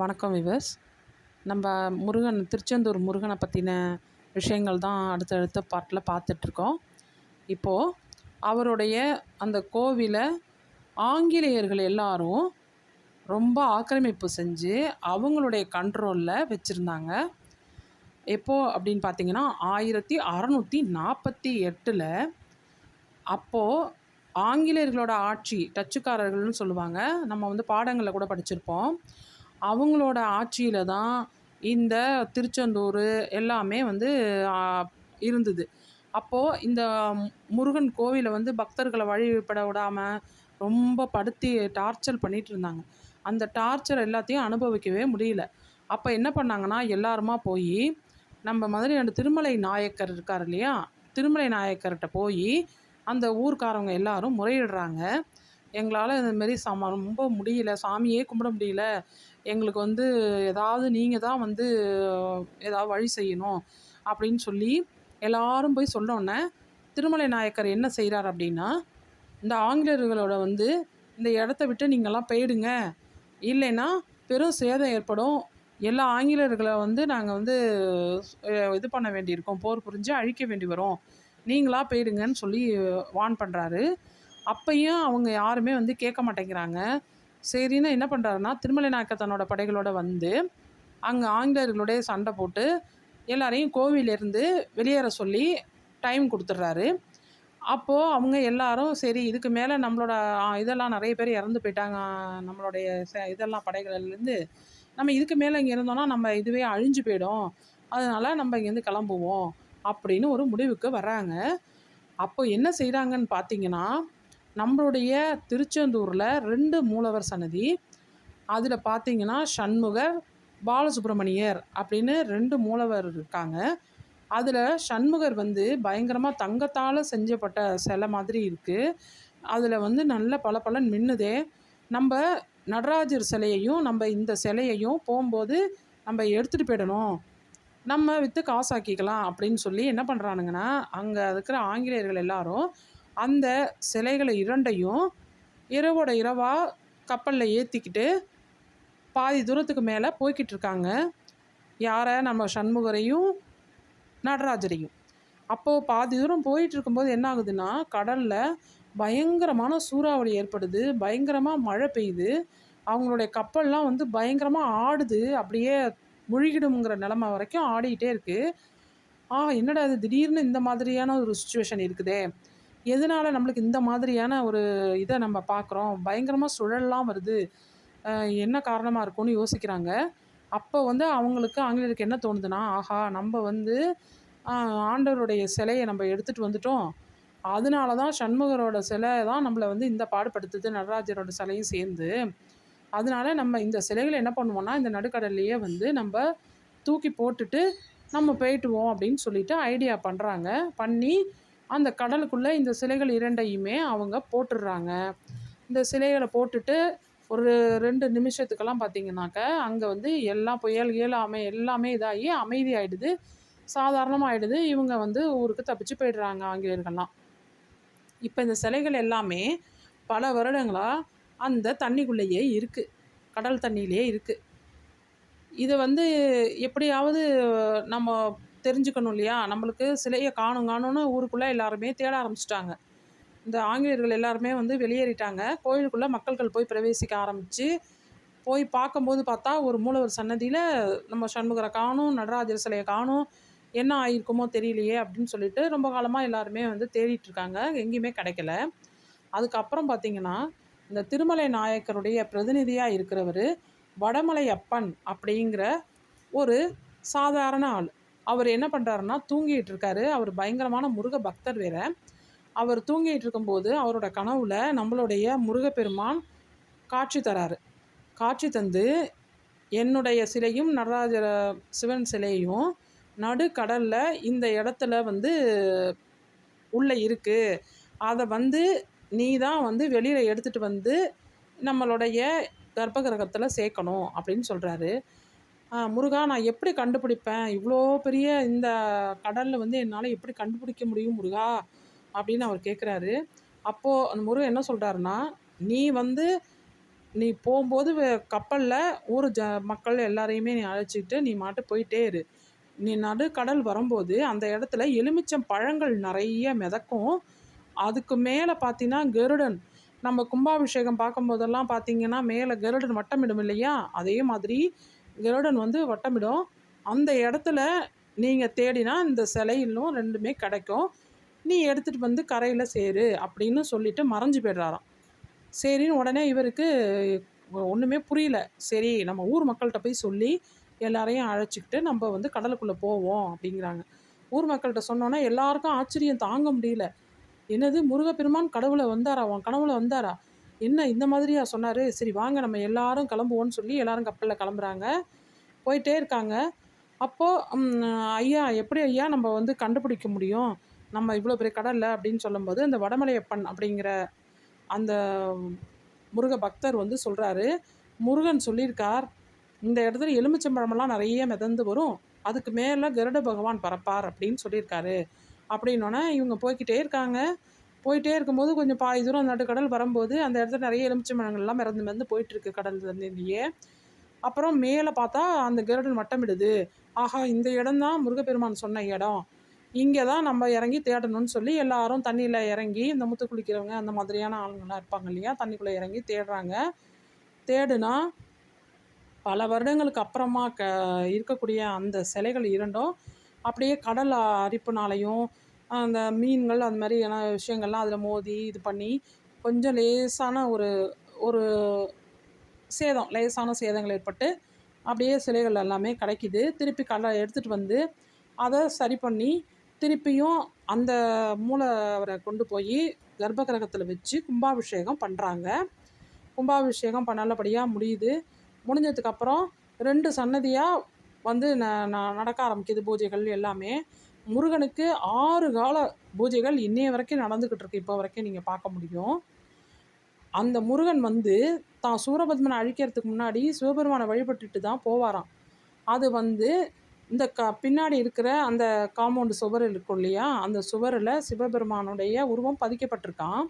வணக்கம் விவஸ் நம்ம முருகன் திருச்செந்தூர் முருகனை பற்றின விஷயங்கள் தான் அடுத்தடுத்த பாட்டில் பார்த்துட்ருக்கோம். இப்போது அவருடைய அந்த கோவிலை ஆங்கிலேயர்கள் எல்லாரும் ரொம்ப ஆக்கிரமிப்பு செஞ்சு அவங்களுடைய கண்ட்ரோலில் வச்சுருந்தாங்க. எப்போது அப்படின்னு பார்த்தீங்கன்னா ஆயிரத்தி அறநூற்றி நாற்பத்தி எட்டில் அப்போது ஆங்கிலேயர்களோட ஆட்சி டச்சுக்காரர்கள்னு சொல்லுவாங்க. நம்ம வந்து பாடங்களில் கூட படிச்சிருப்போம். அவங்களோட ஆட்சியில் தான் இந்த திருச்செந்தூர் எல்லாமே வந்து இருந்தது. அப்போது இந்த முருகன் கோவிலை வந்து பக்தர்களை வழிபட விடாமல் ரொம்ப படுத்தி டார்ச்சர் பண்ணிகிட்டு இருந்தாங்க. அந்த டார்ச்சர் எல்லாத்தையும் அனுபவிக்கவே முடியல. அப்போ என்ன பண்ணாங்கன்னா எல்லாருமா போய் நம்ம மதுரை திருமலை நாயக்கர் இருக்கார் இல்லையா? திருமலை நாயக்கர்கிட்ட போய் அந்த ஊர்க்காரவங்க எல்லாரும் முறையிடுறாங்க. எங்களால் இந்தமாரி சம ரொம்ப முடியல. சாமியே கும்பிட முடியல. எங்களுக்கு வந்து ஏதாவது நீங்கள் தான் வந்து ஏதாவது வழி செய்யணும் அப்படின்னு சொல்லி எல்லாரும் போய் சொன்னோன்னே திருமலை நாயக்கர் என்ன செய்கிறார் அப்படின்னா இந்த ஆங்கிலேயர்களோட வந்து இந்த இடத்த விட்டு நீங்கள்லாம் போயிடுங்க. இல்லைன்னா பெரும் சேதம் ஏற்படும். எல்லா ஆங்கிலேயர்களை வந்து நாங்கள் வந்து இது பண்ண வேண்டியிருக்கோம். போர் புரிஞ்சு அழிக்க வேண்டி வரும். நீங்களாக போயிடுங்கன்னு சொல்லி வான் பண்ணுறாரு அப்பையும் அவங்க யாருமே வந்து கேட்க மாட்டேங்கிறாங்க. சரின்னு என்ன பண்ணுறாருன்னா திருமலை நாயக்கர் தன்னோட படைகளோட வந்து அங்கே ஆங்கிலேயர்களுடைய சண்டை போட்டு எல்லாரையும் கோவிலேருந்து வெளியேற சொல்லி டைம் கொடுத்துட்றாரு. அப்போது அவங்க எல்லாரும் சரி இதுக்கு மேலே நம்மளோட இதெல்லாம் நிறைய பேர் இறந்து போயிட்டாங்க நம்மளுடைய இதெல்லாம் படைகள்லேருந்து நம்ம இதுக்கு மேலே இங்கே இருந்தோம்னா நம்ம இதுவே அழிஞ்சு போயிடும். அதனால் நம்ம இங்கேருந்து கிளம்புவோம் அப்படின்னு ஒரு முடிவுக்கு வராங்க அப்போ என்ன செய்கிறாங்கன்னு பார்த்தீங்கன்னா நம்மளுடைய திருச்செந்தூரில் ரெண்டு மூலவர் சன்னதி. அதில் பார்த்தீங்கன்னா சண்முகர் பாலசுப்ரமணியர் அப்படின்னு ரெண்டு மூலவர் இருக்காங்க. அதில் சண்முகர் வந்து பயங்கரமாக தங்கத்தால் செஞ்சப்பட்ட சிலை மாதிரி இருக்குது அதில் வந்து நல்ல பல பலன் மின்னுதே நம்ம நடராஜர் சிலையையும் நம்ம இந்த சிலையையும் போகும்போது நம்ம எடுத்துகிட்டு போயிடணும். நம்ம விற்று காசாக்கிக்கலாம் அப்படின்னு சொல்லி என்ன பண்ணுறானுங்கன்னா அங்கே இருக்கிற ஆங்கிலேயர்கள் எல்லாரும் அந்த சிலைகளை இரண்டையும் இரவோட இரவாக கப்பலில் ஏற்றிக்கிட்டு பாதி தூரத்துக்கு மேலே போய்கிட்டு இருக்காங்க. யாரை? நம்ம சண்முகரையும் நடராஜரையும். அப்போது பாதி தூரம் போயிட்டு இருக்கும்போது என்ன ஆகுதுன்னா கடலில் பயங்கரமான சூறாவளி ஏற்படுது. பயங்கரமாக மழை பெய்யுது. அவங்களுடைய கப்பல்லாம் வந்து பயங்கரமாக ஆடுது. அப்படியே முழுகிடுங்கிற நிலமை வரைக்கும் ஆடிக்கிட்டே இருக்குது ஆ என்னடா இது? திடீர்னு இந்த மாதிரியான ஒரு சுச்சுவேஷன் இருக்குதே. எதனால் நம்மளுக்கு இந்த மாதிரியான ஒரு இதை நம்ம பார்க்குறோம்? பயங்கரமாக சுழல்லாம் வருது. என்ன காரணமாக இருக்கும்னு யோசிக்கிறாங்க. அப்போ வந்து அவங்களுக்கு ஆங்கிலேயருக்கு என்ன தோணுதுன்னா ஆஹா நம்ம வந்து ஆண்டவருடைய சிலையை நம்ம எடுத்துகிட்டு வந்துட்டோம். அதனால தான் சண்முகரோட சிலை தான் நம்மளை வந்து இந்த பாடுபடுத்துது நடராஜரோட சிலையும் சேர்ந்து. அதனால நம்ம இந்த சிலைகளை என்ன பண்ணுவோம்னா இந்த நடுக்கடல்லையே வந்து நம்ம தூக்கி போட்டுட்டு நம்ம போயிட்டுவோம் அப்படின்னு சொல்லிட்டு ஐடியா பண்ணுறாங்க பண்ணி அந்த கடலுக்குள்ளே இந்த சிலைகள் இரண்டையுமே அவங்க போட்டுடுறாங்க. இந்த சிலைகளை போட்டுட்டு ஒரு ரெண்டு நிமிஷத்துக்கெல்லாம் பார்த்தீங்கன்னாக்க அங்கே வந்து எல்லா புயல் இயலாமை எல்லாமே இதாகி அமைதி ஆகிடுது சாதாரணமாகிடுது இவங்க வந்து ஊருக்கு தப்பிச்சு போயிடுறாங்க ஆங்கிலேயர்கள்லாம். இப்போ இந்த சிலைகள் எல்லாமே பல வருடங்களாக அந்த தண்ணிக்குள்ளேயே இருக்குது கடல் தண்ணியிலே இருக்குது இதை வந்து எப்படியாவது நம்ம தெரிஞ்சுக்கணும் இல்லையா? நம்மளுக்கு சிலையை காணும் காணும்னு ஊருக்குள்ளே எல்லாருமே தேட ஆரம்பிச்சிட்டாங்க. இந்த ஆங்கிலேயர்கள் எல்லாருமே வந்து வெளியேறிட்டாங்க. கோயிலுக்குள்ளே மக்கள்கள் போய் பிரவேசிக்க ஆரம்பித்து போய் பார்க்கும்போது பார்த்தா ஒரு மூலவர் சன்னதியில் நம்ம சண்முகரை காணும் நடராஜர் சிலையை காணும் என்ன ஆகியிருக்குமோ தெரியலையே அப்படின்னு சொல்லிட்டு ரொம்ப காலமாக எல்லாருமே வந்து தேடிட்டுருக்காங்க. எங்கேயுமே கிடைக்கல. அதுக்கப்புறம் பார்த்திங்கன்னா இந்த திருமலை நாயக்கருடைய பிரதிநிதியாக இருக்கிறவர் வடமலை அப்பன் அப்படிங்கிற ஒரு சாதாரண ஆள். அவர் என்ன பண்ணுறாருன்னா தூங்கிட்டு இருக்காரு அவர் பயங்கரமான முருக பக்தர் வேற. அவர் தூங்கிட்டு இருக்கும்போது அவரோட கனவுல நம்மளுடைய முருகப்பெருமான் காட்சி தராரு. காட்சி தந்து என்னுடைய சிலையும் நடராஜர சிவன் சிலையும் நடுக்கடலில் இந்த இடத்துல வந்து உள்ளே இருக்குது அதை வந்து நீ தான் வந்து வெளியில் எடுத்துகிட்டு வந்து நம்மளுடைய கர்ப்பகிரகத்தில் சேர்க்கணும் அப்படின்னு சொல்கிறாரு முருகா நான் எப்படி கண்டுபிடிப்பேன்? இவ்வளோ பெரிய இந்த கடலில் வந்து என்னால் எப்படி கண்டுபிடிக்க முடியும் முருகா? அப்படின்னு அவர் கேட்குறாரு அப்போது அந்த முருகன் என்ன சொல்கிறாருன்னா நீ வந்து நீ போகும்போது கப்பலில் ஊர் ஜ மக்கள் எல்லாரையுமே நீ அழைச்சிக்கிட்டு நீ மாட்டு போயிட்டே இரு. நீ நடுக்கடல் வரும்போது அந்த இடத்துல எலுமிச்சம் பழங்கள் நிறைய மிதக்கும். அதுக்கு மேலே பார்த்தீங்கன்னா கருடன். நம்ம கும்பாபிஷேகம் பார்க்கும்போதெல்லாம் பார்த்தீங்கன்னா மேலே கருடன் வட்டமிடும் இல்லையா? அதே மாதிரி கருடன் வந்து வட்டமிடும். அந்த இடத்துல நீங்கள் தேடினா இந்த சிலையிலும் ரெண்டுமே கிடைக்கும். நீ எடுத்துகிட்டு வந்து கரையில் சேரு அப்படின்னு சொல்லிட்டு மறைஞ்சு போயிடுறாராம். சரின்னு உடனே இவருக்கு ஒன்றுமே புரியல. சரி நம்ம ஊர் மக்கள்கிட்ட போய் சொல்லி எல்லாரையும் அழைச்சிக்கிட்டு நம்ம வந்து கடலுக்குள்ளே போவோம் அப்படிங்கிறாங்க. ஊர் மக்கள்கிட்ட சொன்னோன்னே எல்லாருக்கும் ஆச்சரியம் தாங்க முடியல. என்னது முருகப்பெருமான் கடவுளை வந்தாரா? உன் கனவுல வந்தாரா? என்ன இந்த மாதிரியா சொன்னார்? சரி வாங்க நம்ம எல்லாரும் கிளம்புவோன்னு சொல்லி எல்லாரும் கப்பலில் கிளம்புறாங்க. போயிட்டே இருக்காங்க. அப்போது ஐயா எப்படி ஐயா நம்ம வந்து கண்டுபிடிக்க முடியும்? நம்ம இவ்வளோ பெரிய கடலில் அப்படின்னு சொல்லும்போது அந்த வடமலையப்பன் அப்படிங்கிற அந்த முருக பக்தர் வந்து சொல்கிறாரு முருகன் சொல்லியிருக்கார் இந்த இடத்துல எலுமிச்சம்பழமெல்லாம் நிறைய மிதந்து வரும். அதுக்கு மேலே கருட பகவான் பறப்பார் அப்படின்னு சொல்லியிருக்காரு. அப்படின்னோடனே இவங்க போய்கிட்டே இருக்காங்க. போயிட்டே இருக்கும்போது கொஞ்சம் பாதி தூரம் நடுக்கடல் வரும்போது அந்த இடத்துல நிறைய எலுமிச்சை மரங்களெல்லாம் மறந்து மிறந்து போயிட்டுருக்கு கடல் தண்ணியிலேயே அப்புறம் மேலே பார்த்தா அந்த கருடன் வட்டமிடுது. ஆஹா இந்த இடம்தான் முருகப்பெருமான் சொன்ன இடம். இங்கே தான் நம்ம இறங்கி தேடணும்னு சொல்லி எல்லாரும் தண்ணியில் இறங்கி இந்த முத்து குளிக்கிறவங்க அந்த மாதிரியான ஆளுங்கள்லாம் இருப்பாங்க இல்லையா தண்ணிக்குள்ளே இறங்கி தேடுறாங்க. தேடுனா பல வருடங்களுக்கு அப்புறமா க இருக்கக்கூடிய அந்த சிலைகள் இரண்டும் அப்படியே கடல் அரிப்புனாலையும் அந்த மீன்கள் அந்த மாதிரியான விஷயங்கள்லாம் அதில் மோதி இது பண்ணி கொஞ்சம் லேசான ஒரு ஒரு சேதம் லேசான சேதங்கள் ஏற்பட்டு அப்படியே சிலைகள் எல்லாமே கிடைக்கிது. திருப்பி கடலை எடுத்துகிட்டு வந்து அதை சரி பண்ணி திருப்பியும் அந்த மூலவரை கொண்டு போய் கர்ப்ப கிரகத்தில் வச்சு கும்பாபிஷேகம் பண்ணுறாங்க கும்பாபிஷேகம் பண்ண நல்லபடியாக முடியுது. முடிஞ்சதுக்கப்புறம் ரெண்டு சன்னதியாக வந்து ந நடக்க ஆரம்பிக்குது பூஜைகள் எல்லாமே. முருகனுக்கு ஆறு கால பூஜைகள் இன்னைய வரைக்கும் நடந்துக்கிட்டு இருக்கு இப்போ வரைக்கும் நீங்கள் பார்க்க முடியும். அந்த முருகன் வந்து தான் சூரபத்மனை அழிக்கிறதுக்கு முன்னாடி சிவபெருமானை வழிபட்டுட்டு தான் போவாராம். அது வந்து இந்த க பின்னாடி இருக்கிற அந்த காம்பவுண்டு சுவர் இருக்கும் இல்லையா அந்த சுவரில் சிவபெருமானுடைய உருவம் பதிக்கப்பட்டிருக்கான்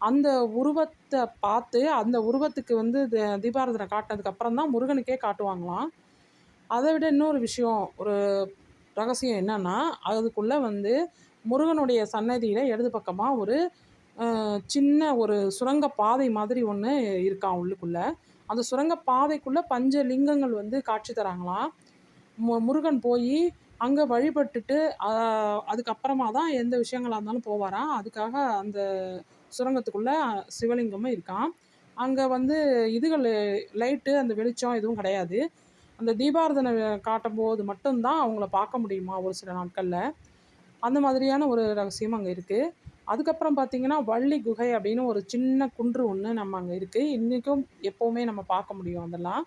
அந்த உருவத்தை பார்த்து அந்த உருவத்துக்கு வந்து தீபாரதனை காட்டினதுக்கப்புறம் தான் முருகனுக்கே காட்டுவாங்களாம். அதை விட இன்னொரு விஷயம் ஒரு ரகசியம் என்னன்னா அதுக்குள்ளே வந்து முருகனுடைய சன்னதியில் இடது பக்கமாக ஒரு சின்ன ஒரு சுரங்க பாதை மாதிரி ஒன்று இருக்கான் உள்ளுக்குள்ளே. அந்த சுரங்க பாதைக்குள்ளே பஞ்ச லிங்கங்கள் வந்து காட்சி தராங்களாம் மு முருகன் போய் அங்கே வழிபட்டுட்டு அதுக்கப்புறமா தான் எந்த விஷயங்களாக இருந்தாலும் போவாராம் அதுக்காக அந்த சுரங்கத்துக்குள்ளே சிவலிங்கமும் இருக்கான் அங்கே வந்து இதுகள் லைட்டு அந்த வெளிச்சம் எதுவும் கிடையாது. அந்த தீபாரதனை காட்டும்போது மட்டும்தான் அவங்கள பார்க்க முடியுமா ஒரு சில நாட்களில்? அந்த மாதிரியான ஒரு ரகசியம் அங்கே இருக்குது அதுக்கப்புறம் பார்த்திங்கன்னா வள்ளி குகை அப்படின்னு ஒரு சின்ன குன்று ஒன்று நம்ம அங்கே இருக்குது இன்றைக்கும் எப்போவுமே நம்ம பார்க்க முடியும் அதெல்லாம்.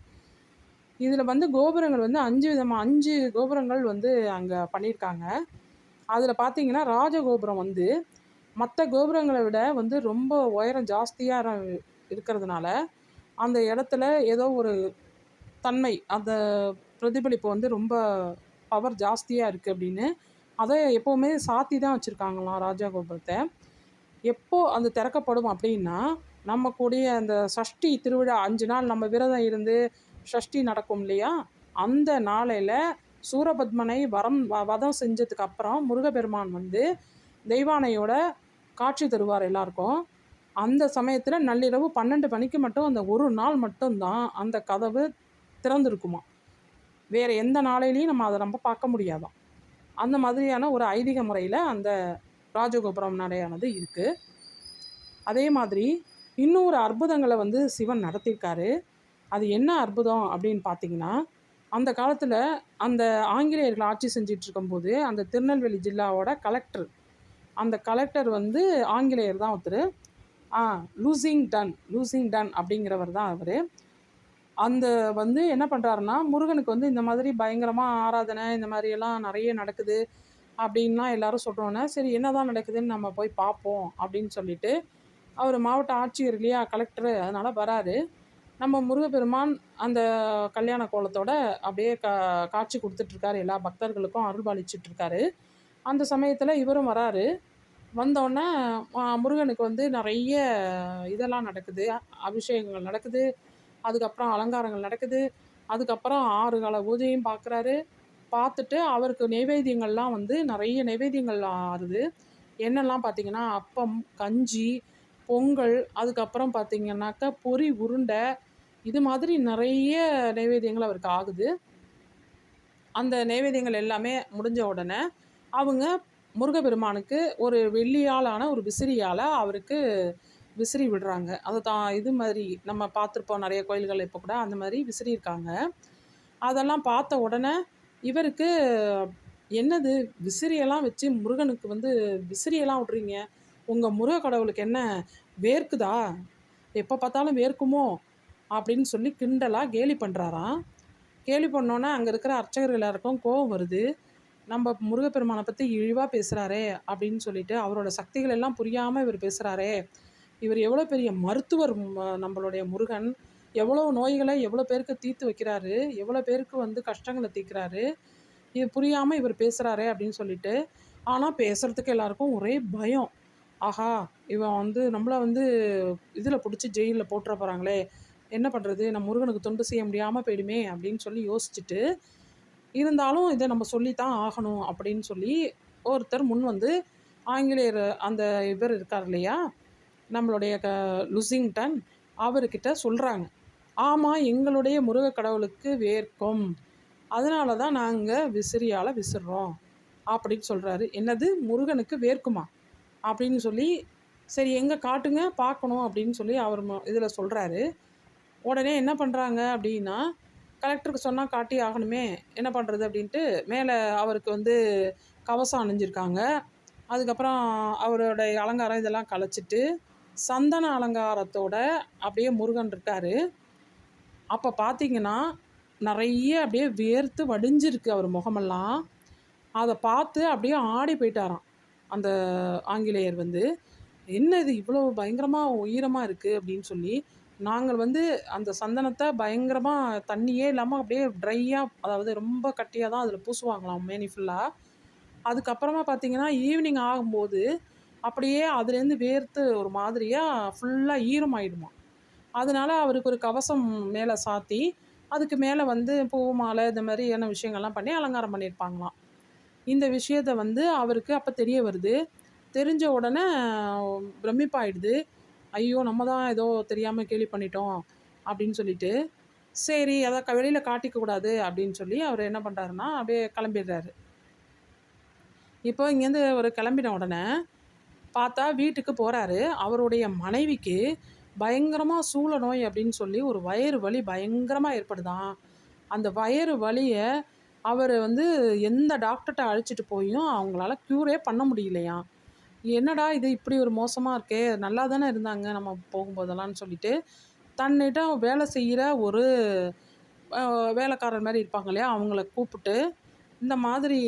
இதில் வந்து கோபுரங்கள் வந்து அஞ்சு விதமாக அஞ்சு கோபுரங்கள் வந்து அங்கே பண்ணியிருக்காங்க. அதில் பார்த்தீங்கன்னா ராஜகோபுரம் வந்து மற்ற கோபுரங்களை விட வந்து ரொம்ப உயரம் ஜாஸ்தியாக இருக்கிறதுனால அந்த இடத்துல ஏதோ ஒரு தன்மை அந்த பிரதிபலிப்பு வந்து ரொம்ப பவர் ஜாஸ்தியாக இருக்குது அப்படின்னு அதை எப்போவுமே சாத்தி தான் வச்சுருக்காங்களாம் ராஜா கோபுரத்தை. எப்போ அது திறக்கப்படும் அப்படின்னா நம்ம கூடிய அந்த சஷ்டி திருவிழா அஞ்சு நாள் நம்ம விரதம் இருந்து சஷ்டி நடக்கும் இல்லையா? அந்த நாளையில் சூரபத்மனை வரம் வ வதம் செஞ்சதுக்கு அப்புறம் முருகப்பெருமான் வந்து தெய்வானையோட காட்சி தருவார் எல்லாருக்கும். அந்த சமயத்தில் நள்ளிரவு பன்னெண்டு மணிக்கு மட்டும் அந்த ஒரு நாள் மட்டும்தான் அந்த கதவு திறந்துருக்குமா? வேறு எந்த நாளையிலையும் நம்ம அதை நம்ம பார்க்க முடியாதான். அந்த மாதிரியான ஒரு ஐதீக முறையில் அந்த ராஜகோபுரம் நடையானது இருக்குது அதே மாதிரி இன்னொரு அற்புதங்களை வந்து சிவன் நடத்தியிருக்காரு. அது என்ன அற்புதம் அப்படின்னு பார்த்தீங்கன்னா அந்த காலத்தில் அந்த ஆங்கிலேயர்கள் ஆட்சி செஞ்சிட்டு இருக்கும்போது அந்த திருநெல்வேலி ஜில்லாவோட கலெக்டர் அந்த கலெக்டர் வந்து ஆங்கிலேயர் தான் ஒருத்தர். ஆ லூசிங் டன் லூசிங் டன் அப்படிங்கிறவர் தான் அவர். அந்த வந்து என்ன பண்ணுறாருன்னா முருகனுக்கு வந்து இந்த மாதிரி பயங்கரமாக ஆராதனை இந்த மாதிரியெல்லாம் நிறைய நடக்குது அப்படின்லாம் எல்லாரும் சொல்கிறோன்னே சரி என்ன தான் நடக்குதுன்னு நம்ம போய் பார்ப்போம் அப்படின்னு சொல்லிட்டு அவர் மாவட்ட ஆட்சியர் இல்லையா கலெக்டரு அதனால் வராரு. நம்ம முருகப்பெருமான் அந்த கல்யாண கோலத்தோட அப்படியே கா காட்சி கொடுத்துட்ருக்காரு. எல்லா பக்தர்களுக்கும் அருள்பாலிச்சிட்ருக்காரு. அந்த சமயத்தில் இவரும் வராரு. வந்தோடனே முருகனுக்கு வந்து நிறைய இதெல்லாம் நடக்குது. அபிஷேகங்கள் நடக்குது. அதுக்கப்புறம் அலங்காரங்கள் நடக்குது. அதுக்கப்புறம் ஆறு கால பூஜையும் பார்க்குறாரு பார்த்துட்டு அவருக்கு நைவேத்தியங்கள்லாம் வந்து நிறைய நைவேத்தியங்கள் ஆறுது. என்னெல்லாம் பார்த்தீங்கன்னா அப்பம் கஞ்சி பொங்கல் அதுக்கப்புறம் பார்த்திங்கனாக்கா பொரி உருண்டை இது மாதிரி நிறைய நைவேத்தியங்கள் அவருக்கு ஆகுது. அந்த நைவேத்தியங்கள் எல்லாமே முடிஞ்ச உடனே அவங்க முருகப்பெருமானுக்கு ஒரு வெள்ளியாலான ஒரு விசிறியால் அவருக்கு விசிறி விடுறாங்க. அதை தான் இது மாதிரி நம்ம பார்த்துருப்போம் நிறைய கோயில்கள் இப்போ கூட அந்த மாதிரி விசிறி இருக்காங்க அதெல்லாம் பார்த்த உடனே இவருக்கு என்னது? விசிறியெல்லாம் வச்சு முருகனுக்கு வந்து விசிறியெல்லாம் விட்றீங்க. உங்கள் முருக கடவுளுக்கு என்ன வேர்க்குதா? எப்போ பார்த்தாலும் வேர்க்குமோ? அப்படின்னு சொல்லி கிண்டலாக கேலி பண்ணுறாராம் கேலி பண்ணோன்னே அங்கே இருக்கிற அர்ச்சகர்கள் எல்லாருக்கும் கோவம் வருது. நம்ம முருகப்பெருமானை பற்றி இழிவாக பேசுகிறாரே அப்படின்னு சொல்லிட்டு அவரோட சக்திகள் எல்லாம் புரியாமல் இவர் பேசுகிறாரே இவர் எவ்வளோ பெரிய மருத்துவர் நம்மளுடைய முருகன். எவ்வளோ நோய்களை எவ்வளோ பேருக்கு தீர்த்து வைக்கிறாரு. எவ்வளோ பேருக்கு வந்து கஷ்டங்களை தீர்க்கிறாரு. இது புரியாமல் இவர் பேசுகிறாரே அப்படின்னு சொல்லிட்டு. ஆனால் பேசுகிறதுக்கு எல்லாருக்கும் ஒரே பயம். ஆஹா இவன் வந்து நம்மளை வந்து இதில் பிடிச்சி ஜெயிலில் போட்டுற போகிறாங்களே என்ன பண்ணுறது நம்ம முருகனுக்கு தொண்டு செய்ய முடியாமல் போயிடுமே அப்படின்னு சொல்லி யோசிச்சுட்டு இருந்தாலும் இதை நம்ம சொல்லித்தான் ஆகணும் அப்படின்னு சொல்லி ஒருத்தர் முன் வந்து ஆங்கிலேயர் அந்த இவர் இருக்கார் இல்லையா? நம்மளுடைய க லுசிங்டன் அவர்கிட்ட சொல்கிறாங்க ஆமாம் எங்களுடைய முருக கடவுளுக்கு வேர்க்கும். அதனால தான் நாங்கள் விசிறியால் விசிறோம். அப்படின்னு சொல்கிறாரு என்னது? முருகனுக்கு வேர்க்குமா? அப்படின்னு சொல்லி சரி எங்கே காட்டுங்க பார்க்கணும் அப்படின்னு சொல்லி அவர் இதில் சொல்கிறாரு உடனே என்ன பண்ணுறாங்க அப்படின்னா கலெக்டருக்கு சொன்னால் காட்டி ஆகணுமே என்ன பண்ணுறது அப்படின்ட்டு மேலே அவருக்கு வந்து கவசம் அணிஞ்சிருக்காங்க. அதுக்கப்புறம் அவருடைய அலங்காரம் இதெல்லாம் கலைச்சிட்டு சந்தன அலங்காரத்தோட அப்படியே முருகன் இருக்கார். அப்போ பார்த்தீங்கன்னா நிறைய அப்படியே வேர்த்து வடிஞ்சிருக்கு அவர் முகமெல்லாம். அதை பார்த்து அப்படியே ஆடி போயிட்டாராம். அந்த ஆங்கிலேயர் வந்து என்ன இது இவ்வளோ பயங்கரமாக உயரமாக இருக்குது அப்படின்னு சொல்லி நாங்கள் வந்து அந்த சந்தனத்தை பயங்கரமாக தண்ணியே இல்லாமல் அப்படியே ட்ரையாக அதாவது ரொம்ப கட்டியாக தான் அதில் பூசுவாங்களாம் மேனி ஃபுல்லாக அதுக்கப்புறமா பார்த்தீங்கன்னா ஈவினிங் ஆகும்போது அப்படியே அதுலேருந்து வேர்த்து ஒரு மாதிரியாக ஃபுல்லாக ஈரமாயிடுமா. அதனால அவருக்கு ஒரு கவசம் மேலே சாத்தி அதுக்கு மேலே வந்து பூ மாலை இந்த மாதிரியான விஷயங்கள்லாம் பண்ணி அலங்காரம் பண்ணியிருப்பாங்களாம். இந்த விஷயத்த வந்து அவருக்கு அப்போ தெரிய வருது. தெரிஞ்ச உடனே பிரமிப்பாயிடுது. ஐயோ நம்ம தான் ஏதோ தெரியாமல் கேலி பண்ணிட்டோம் அப்படின்னு சொல்லிட்டு சரி அதை க வெளியில் காட்டிக்கக்கூடாது அப்படின்னு சொல்லி அவர் என்ன பண்ணுறாருன்னா அப்படியே கிளம்பிடுறாரு. இப்போ இங்கேருந்து ஒரு கிளம்பின உடனே பார்த்தா வீட்டுக்கு போகிறாரு அவருடைய மனைவிக்கு பயங்கரமாக சூழ நோய் அப்படின்னு சொல்லி ஒரு வயிறு வலி பயங்கரமாக ஏற்படுதான். அந்த வயிறு வலியை அவர் வந்து எந்த டாக்டர்கிட்ட அழைச்சிட்டு போயும் அவங்களால க்யூரே பண்ண முடியலையாம் என்னடா இது இப்படி ஒரு மோசமாக இருக்கே? நல்லா தானே இருந்தாங்க நம்ம போகும்போதெல்லாம்னு சொல்லிட்டு தன்னிட்ட வேலை செய்கிற ஒரு வேலைக்காரர் மாதிரி இருப்பாங்க இல்லையா? அவங்கள கூப்பிட்டு இந்த மாதிரி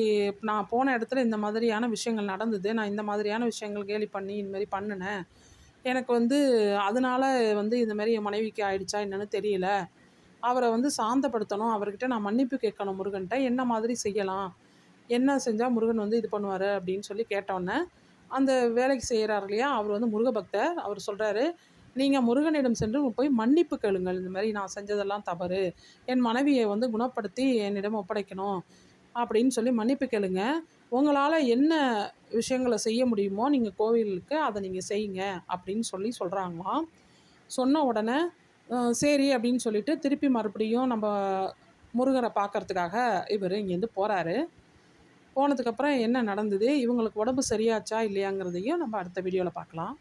நான் போன இடத்துல இந்த மாதிரியான விஷயங்கள் நடந்தது. நான் இந்த மாதிரியான விஷயங்கள் கேலி பண்ணி இந்தமாரி பண்ணினேன். எனக்கு வந்து அதனால் வந்து இந்தமாரி என் மனைவிக்கு ஆயிடுச்சா என்னன்னு தெரியல. அவரை வந்து சாந்தப்படுத்தணும். அவர்கிட்ட நான் மன்னிப்பு கேட்கணும் முருகன்கிட்ட என்ன மாதிரி செய்யலாம்? என்ன செஞ்சால் முருகன் வந்து இது பண்ணுவார் அப்படின்னு சொல்லி கேட்டோன்னே அந்த வேலைக்கு செய்கிறார் இல்லையா? அவர் வந்து முருக பக்தர். அவர் சொல்கிறாரு நீங்கள் முருகனிடம் சென்று போய் மன்னிப்பு கேளுங்கள். இந்த மாதிரி நான் செஞ்சதெல்லாம் தவறு. என் மனைவியை வந்து குணப்படுத்தி என்னிடம் ஒப்படைக்கணும். அப்படின்னு சொல்லி மன்னிப்பு கேளுங்க. உங்களால் என்ன விஷயங்களை செய்ய முடியுமோ நீங்கள் கோவிலுக்கு அதை நீங்கள் செய்யுங்க அப்படின்னு சொல்லி சொல்கிறாங்களாம் சொன்ன உடனே சரி அப்படின்னு சொல்லிட்டு திருப்பி மறுபடியும் நம்ம முருகரை பார்க்கறதுக்காக இவர் இங்கேருந்து போகிறாரு போனதுக்கப்புறம் என்ன நடந்தது? இவங்களுக்கு உடம்பு சரியாச்சா இல்லையாங்கிறதையும் நம்ம அடுத்த வீடியோவில் பார்க்கலாம்.